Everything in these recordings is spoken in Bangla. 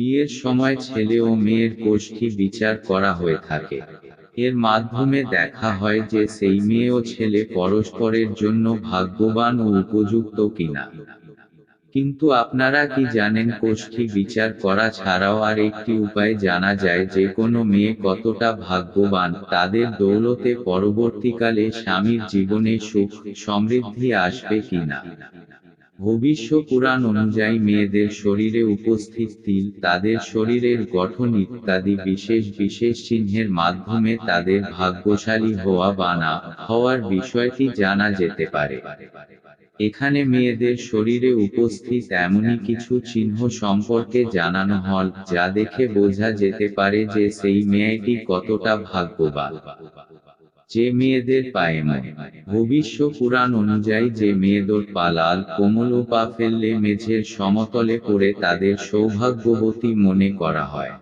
বিয়ের সময় ছেলে ও মেয়ের গোষ্ঠী বিচার করা হয়ে থাকে। এর মাধ্যমে দেখা হয় যে সেই মেয়ে ও ছেলে পরস্পরের জন্য ভাগ্যবান ও উপযুক্ত কিনা। কিন্তু আপনারা কি জানেন কোষ্ঠী বিচার করা ছাড়াও আর একটি উপায় জানা যায় যে কোনো মেয়ে কতটা ভাগ্যবান তাদের দৌলতে পরবর্তীকালে স্বামীর জীবনে সুখ সমৃদ্ধি আসবে কিনা। ভবিষ্য পুরাণ অনুযায়ী মেয়েদের শরীরে উপস্থিত তিল, তাদের শরীরের গঠন ইত্যাদি বিশেষ বিশেষ চিহ্নের মাধ্যমে তাদের ভাগ্যশালী হওয়া বা না হওয়ার বিষয়টি জানা যেতে পারে। এখানে মেয়েদের শরীরে উপস্থিত এমনই কিছু চিহ্ন সম্পর্কে জানানো হল যা দেখে বোঝা যেতে পারে যে সেই মেয়েটি কতটা ভাগ্যবান। যে মেয়েদের পায়ে মন ভবিষ্য পুরাণ অনুযায়ী যে মেয়েদের পা লাল কোমল ও পা ফেললে মেঝের সমতলে পড়ে তাদের সৌভাগ্যবতী মনে করা হয়।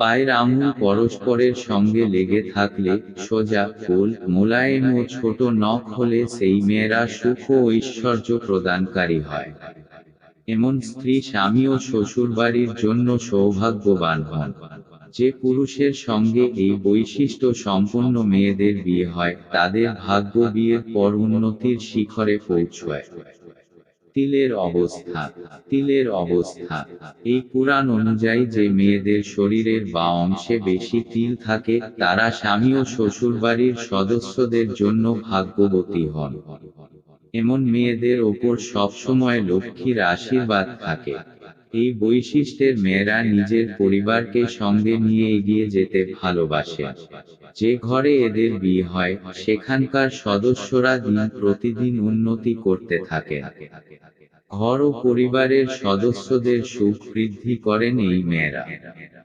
পায়ের আঙুল পরস্পরের সঙ্গে লেগে থাকলে সোজা ফুল মোলায়েম ও ছোট নখ হলে সেই মেয়েরা সুখ ও ঐশ্বর্য প্রদানকারী হয়। এমন স্ত্রী স্বামী ও শ্বশুরবাড়ির জন্য সৌভাগ্যবান হন। যে পুরুষের সঙ্গে এই বৈশিষ্ট্য সম্পন্ন মেয়েদের বিয়ে হয়, তাদের ভাগ্য বিয়ের পর উন্নতির শিখরে পৌঁছয়। তিলের অবস্থা তিলের অবস্থা। এই পুরাণ অনুযায়ী যে মেয়েদের শরীরের বা অংশে বেশি তিল থাকে, তারা স্বামী ও শ্বশুরবাড়ির সদস্যদের জন্য ভাগ্যবতী হন। এমন মেয়েদের ওপর সবসময় লক্ষ্মীর আশীর্বাদ থাকে। এই বৈশিষ্ট্যের মেয়েরা নিজের পরিবারকে সঙ্গে নিয়ে এগিয়ে যেতে ভালোবাসে। যে ঘরে এদের বিয়ে হয়, সেখানকার সদস্যরা দিন প্রতিদিন উন্নতি করতে থাকে। ঘর ও পরিবারের সদস্যদের সুখ বৃদ্ধি করেন এই মেয়েরা।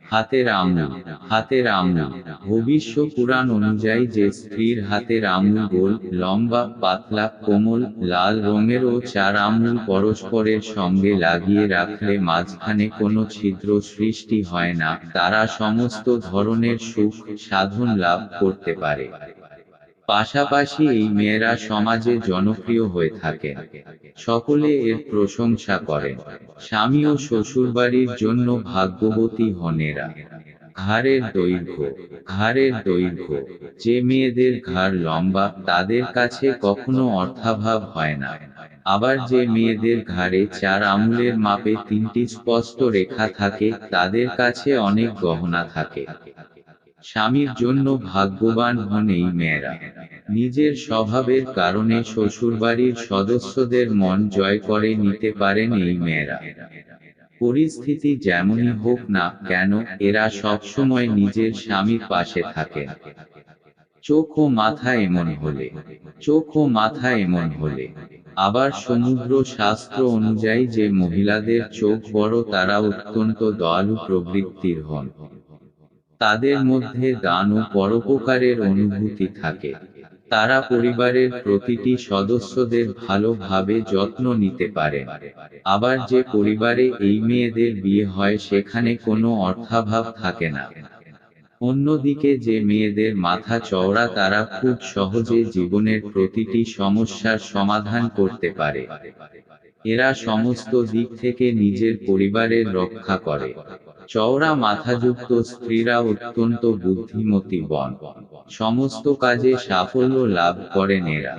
হাতের আঙুল হাতের আঙুল ভবিষ্য পুরাণ অনুযায়ী যে স্ত্রীর হাতের আঙুল গোল লম্বা পাতলা কোমল লাল রঙের ও চার আঙুল পরস্পরের সঙ্গে লাগিয়ে রাখলে মাঝখানে কোনো ছিদ্র সৃষ্টি হয় না। তারা সমস্ত ধরনের সুখ সাধন লাভ করতে পারে। পাশাপাশি এই মেয়েরা সমাজে জনপ্রিয় হয়ে থাকে। সকলে এর প্রশংসা করেন স্বামী ও শ্বশুরবাড়ির জন্য ভাগ্যবতী হনেরা। ঘাড়ের দৈর্ঘ্য ঘাড়ের দৈর্ঘ্য। যে মেয়েদের ঘাড় লম্বা, তাদের কাছে কখনো অর্থাভাব হয় না। আবার যে মেয়েদের ঘাড়ে চার আঙুলের মাপে তিনটি স্পষ্ট রেখা থাকে, তাদের কাছে অনেক গহনা থাকে। স্বামীর জন্য ভাগ্যবান হন এই মেয়েরা। নিজের স্বভাবের কারণে শ্বশুরবাড়ির সদস্যদের মন জয় করে নিতে পারেন এই মেয়েরা। পরিস্থিতি যেমনই হোক না কেন, এরা সবসময় নিজের স্বামীর পাশে থাকে। চোখ ও মাথা এমন হলে, চোখ ও মাথা এমন হলে। আবার সমুদ্র শাস্ত্র অনুযায়ী যে মহিলাদের চোখ বড়, তারা অত্যন্ত দয়ালু প্রবৃত্তির হন। তাদের মধ্যে দান ও পরোপকারের অনুভূতি থাকে। তারা পরিবারের প্রতিটি সদস্যদের ভালোভাবে যত্ন নিতে পারে। আবার যে পরিবারে এই মেয়েদের বিয়ে হয়, সেখানে কোনো অর্থাভাব থাকে না। অন্যদিকে যে মেয়েদের মাথা চওড়া, তারা খুব সহজে জীবনের প্রতিটি সমস্যার সমাধান করতে পারে। এরা সমস্ত দিক থেকে নিজের পরিবারের রক্ষা করে। চওড়া, মাথাযুক্ত স্ত্রীরা অত্যন্ত বুদ্ধিমতী বন। সমস্ত কাজে সাফল্য লাভ করেন এরা।